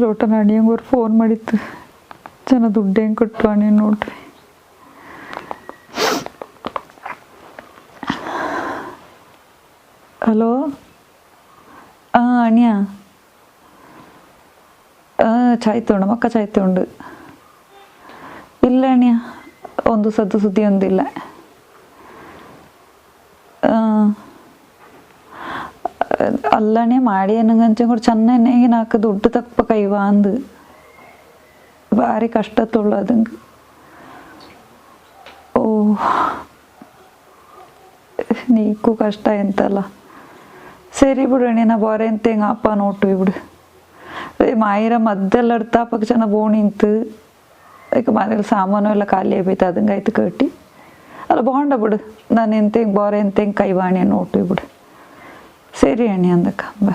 ಲೋಟ ನಾಣಿಯಂಗೆ ಫೋನ್ ಮಾಡಿತ್ತು ಜನ ದುಡ್ಡು ಹೆಂಗೆ ಕೊಟ್ಟು ಅಣಿ ನೋಡ್ರಿ ಹಲೋ ಹಾಂ ಅಣ್ಯ ಚಾಯ್ ತೊಗೊಂಡು ಮಕ್ಕ ಚಾಯ್ ತೊಗೊಂಡು ಇಲ್ಲ ಅಣ್ಯ ಒಂದು ಸದ್ದು ಸುದ್ದಿ ಒಂದಿಲ್ಲ ಅಲ್ಲಣೆ ಮಾಡಿ ಕೂಡ ಚೆನ್ನಾಗಿ ನಾಲ್ಕು ದುಡ್ಡು ತಪ್ಪ ಕೈವ ಅಂದು ಭಾರಿ ಕಷ್ಟ ತೊಳ್ಳೋದಂಗೆ ಓ ನೀಕು ಕಷ್ಟ ಎಂತಲ್ಲ. ಸರಿ ಬಿಡು ಅಣ್ಣ, ನಾ ಬಾರೆ ಅಂತ ಹೆಂಗೆ ಅಪ್ಪ ನೋಟು ಬಿಡು. ಮಾಯಿರ ಮದ್ದೆಲ್ಲ ತಾಪಕ್ಕೆ ಚೆನ್ನಾಗಿ ಬೋಣಿಂತು ಈಗ ಮನೇಲಿ ಸಾಮಾನು ಎಲ್ಲ ಖಾಲಿ ಆಯ್ತು ಅದಂಗೆ ಆಯ್ತು ಕಟ್ಟಿ. ಅಲ್ಲ, ಬಾಂಡ ಬಿಡು. ನಾನು ಎಂತ ಹಿಂಗೆ, ಬಾರೆ ಅಂತ ಹೆಂಗೆ ಕೈವಾಣಿ ನೋಟು ಬಿಡು. சரி அணி அந்த கம்பை